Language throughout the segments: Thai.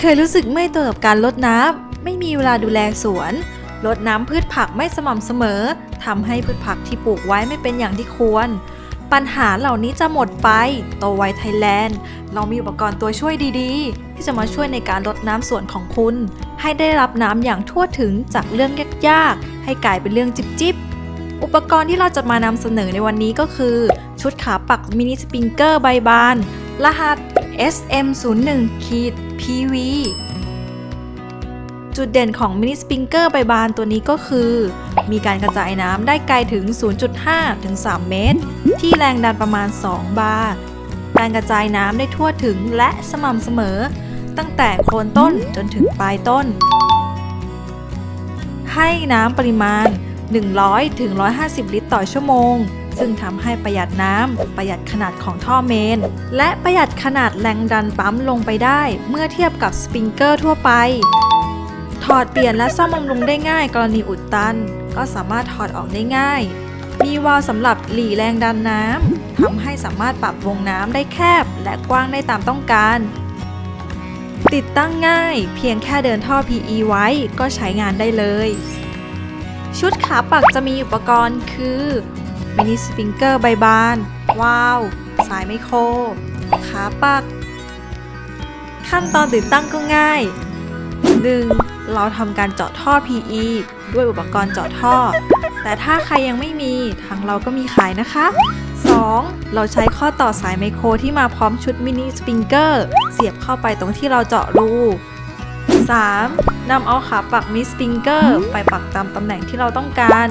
เคยรู้สึกไม่ตัวกับการลดน้ำไม่มีเวลาดูแลสวนลดน้ำพืชผักไม่สม่ำเสมอทำให้พืชผักที่ปลูกไว้ไม่เป็นอย่างที่ควร ปัญหาเหล่านี้จะหมดไป โตไวไทยแลนด์ เรามีอุปกรณ์ตัวช่วยดีๆ ที่จะมาช่วยในการลดน้ำสวนของคุณ ให้ได้รับน้ำอย่างทั่วถึงจากเรื่องยากๆ ให้กลายเป็นเรื่องจิบๆ อุปกรณ์ที่เราจะมานำเสนอในวันนี้ก็คือ ชุดขาปักมินิสปริงเกอร์ใบบาน รหัส SM01 ขีด PV จุดเด่นของมินิสปริงเกอร์ใบบานตัวนี้ก็คือ มีการกระจายน้ำได้ไกลถึง 0.5 ถึง 3 เมตร ที่แรงดันประมาณ 2 บาร์การกระจายน้ำได้ทั่วถึงและสม่ำเสมอ ตั้งแต่โคนต้นจนถึงปลายต้น ให้น้ำปริมาณ 100ถึง150ลิตรต่อชั่วโมง ซึ่งทำให้ประหยัดน้ำ ประหยัดขนาดของท่อเมน และประหยัดขนาดแรงดันปั๊มลงไปได้ เมื่อเทียบกับสปริงเกอร์ทั่วไป ถอดเปลี่ยนและซ่อมบำรุงได้ง่าย กรณีอุดตัน ก็สามารถถอดออกได้ง่าย มีวาล์วสำหรับหลีแรงดันน้ำทำให้สามารถปรับวงน้ำได้แคบ และกว้างได้ตามต้องการติดตั้งง่ายเพียงแค่เดินท่อ PE ไว้ก็ใช้งานได้เลย ชุดขาปักจะมีอุปกรณ์คือมินิสปริงเกอร์ใบบานวาล์วสายไมโคร ขาปัก ขั้นตอนติดตั้งก็ง่าย 1. เราทำการเจาะท่อ PE ด้วยอุปกรณ์เจาะท่อ แต่ถ้าใครยังไม่มีทางเราก็มีขายนะคะ 2. เราใช้ข้อต่อสายไมโครที่มาพร้อมชุดมินิสปริงเกอร์เสียบเข้าไปตรงที่เราเจาะรู 3. นำเอาขาปักมิสปริงเกอร์ไปปักตามตำแหน่งที่เราต้องการ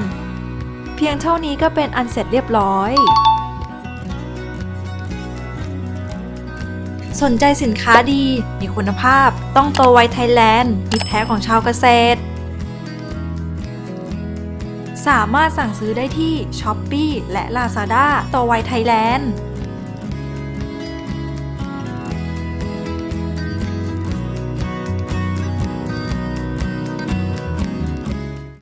เพียงเท่านี้ก็เป็นอันเสร็จเรียบร้อย สนใจสินค้าดี มีคุณภาพ ต้องโตไวไทยแลนด์มิตรแท้ของชาวเกษตร สามารถสั่งซื้อได้ที่ s h อ p e e และ Lazada โตไวไทยแลนด์